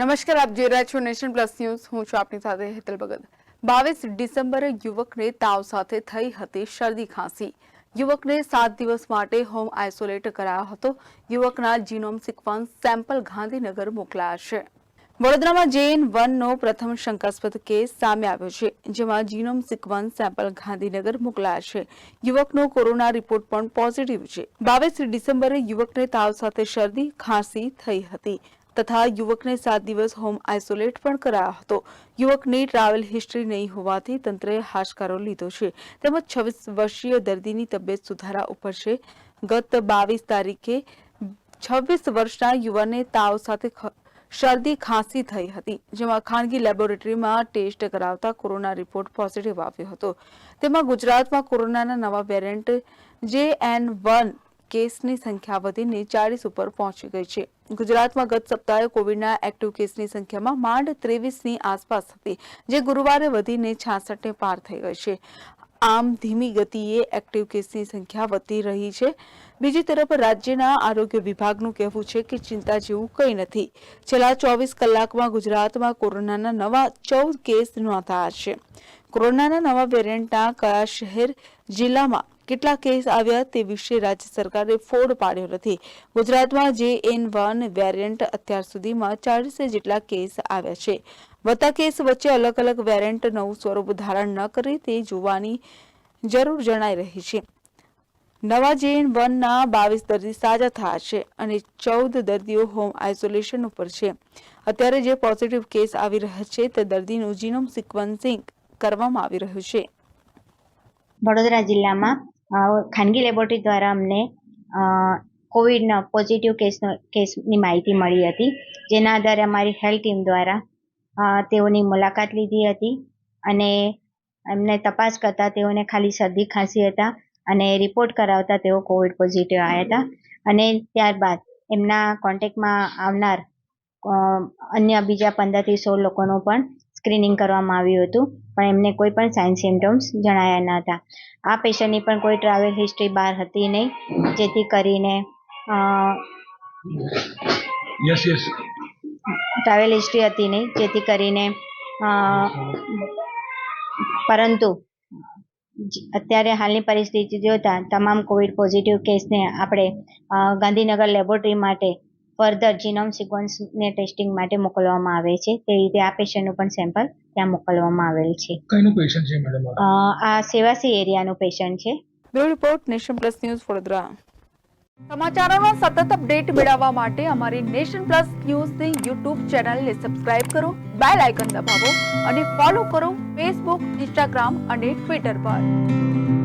નમસ્કાર, આપ જોઈ રહ્યા છો નેશન પ્લસ ન્યૂઝ. હું છું આપની સાથે હેતલ ભગત. બાવીસ ડિસેમ્બરે યુવકને તાવ સાથે થઈ હતી શરદી ખાંસી. યુવકને સાત દિવસ માટે હોમ આઇસોલેટ કરાયો હતો. યુવકના જીનોમ સિક્વન્સ સેમ્પલ ગાંધીનગર મોકલાયા છે. વડોદરામાં જેએન વનનો પ્રથમ શંકાસ્પદ કેસ સામે આવ્યો છે, જેમાં જીનોમ સિક્વન્સ સેમ્પલ ગાંધીનગર મોકલાયા છે. યુવકનો કોરોના રિપોર્ટ પણ પોઝિટિવ છે. બાવીસ ડિસેમ્બરે યુવકને તાવ સાથે શરદી, ખાંસી થઈ હતી. તથા યુવકને સાત દિવસ હોમ આઇસોલેટ પણ કરાયો હતો. યુવકની ટ્રાવેલ હિસ્ટ્રી નહીં હોવાથી તંત્રએ હાશકારો લીધો છે. તેમજ છવ્વીસ વર્ષીય દર્દીની તબિયત સુધારા ઉપર છે. ગત બાવીસ તારીખે છવ્વીસ વર્ષના યુવાનને તાવ સાથે શરદી ખાંસી થઈ હતી, જેમાં ખાનગી લેબોરેટરીમાં ટેસ્ટ કરાવતા કોરોના રિપોર્ટ પોઝિટિવ આવ્યો હતો. તેમાં ગુજરાતમાં કોરોનાના નવા વેરિયન્ટ જે એન વન કેસની સંખ્યા વધીને ચાલીસ ઉપર પહોંચી ગઈ છે. ગુજરાતમાં ગત સપ્તાહે કોવિડના એક્ટિવ કેસની સંખ્યામાં માંડ ત્રેવીસની આસપાસ હતી, જે ગુરુવારે વધીને છાસઠને પાર થઈ ગઈ છે. આમ ધીમી ગતિએ એક્ટિવ કેસની સંખ્યા વધતી રહી છે. બીજી તરફ રાજ્યના આરોગ્ય વિભાગનું કહેવું છે કે ચિંતા જેવું કંઈ નથી. છેલ્લા ચોવીસ કલાકમાં ગુજરાતમાં કોરોનાના નવા ચૌદ કેસ નોંધાયા છે. કોરોનાના નવા વેરિયન્ટના કયા શહેર, જિલ્લામાં કેટલા કેસ આવ્યા તે વિશે રાજ્ય સરકારે ફોડ પાડ્યો નથી. ગુજરાતમાં જે એન વન વેરિયન્ટ અત્યાર સુધીમાં ચાલીસ જેટલા કેસ આવ્યા છે. વધતા કેસ વચ્ચે અલગ અલગ વેરિયન્ટ નવું સ્વરૂપ ધારણ ન કરે તે જોવાની જરૂર જણાઈ રહી છે. નવા જેએન વનના બાવીસ દર્દી સાજા થયા છે અને ચૌદ દર્દીઓ હોમ આઇસોલેશન ઉપર છે. અત્યારે જે પોઝિટિવ કેસ આવી રહ્યા છે તે દર્દીનું જીનોમ સિક્વન્સિંગ કરવામાં આવી રહ્યું છે. વડોદરા જિલ્લામાં ખાનગી લેબોરેટરી દ્વારા અમને કોવિડના પોઝિટિવ કેસનો કેસની માહિતી મળી હતી. જેના આધારે અમારી હેલ્થ ટીમ દ્વારા તેઓની મુલાકાત લીધી હતી અને એમને તપાસ કરતા તેઓને ખાલી શરદી ખાંસી હતા અને રિપોર્ટ કરાવતા તેઓ કોવિડ પોઝિટિવ આવ્યા હતા. અને ત્યારબાદ એમના કોન્ટેક્ટમાં આવનાર અન્ય બીજા પંદરથી સોળ લોકોનું પણ સ્ક્રીનિંગ કરવામાં આવ્યું હતું પણ એમને કોઈ પણ સાઇન સિમ્ટમ્સ જણાયા ન હતા. આ પેશન્ટની પણ કોઈ ટ્રાવેલ હિસ્ટ્રી બહાર હતી નહીં જેથી કરીને યસ યસ ટ્રાવેલ હિસ્ટ્રી હતી નહીં જેથી કરીને પરંતુ અત્યારે હાલની પરિસ્થિતિ જોતા તમામ કોવિડ પોઝિટિવ કેસને આપણે ગાંધીનગર લેબોરેટરી માટે ફર્ધર જીનોમ સિક્વન્સને ટેસ્ટિંગ માટે મોકલવામાં આવે છે. તે રીતે આ પેશન્ટનું પણ સેમ્પલ ત્યાં મોકલવામાં આવેલ છે. કઈનું પેશન્ટ છે મેડમ અ, આ સેવાસી એરિયાનું પેશન્ટ છે. Bureau report nation plus news Vadodara. સમાચારોનો સતત અપડેટ મેળવવા માટે અમારી નેશન પ્લસ ન્યૂઝની યુટ્યુબ ચેનલને સબસ્ક્રાઇબ કરો બેલ આઇકન દબાવો અને ફોલો કરો ફેસબુક ઇન્સ્ટાગ્રામ અને ટ્વિટર પર.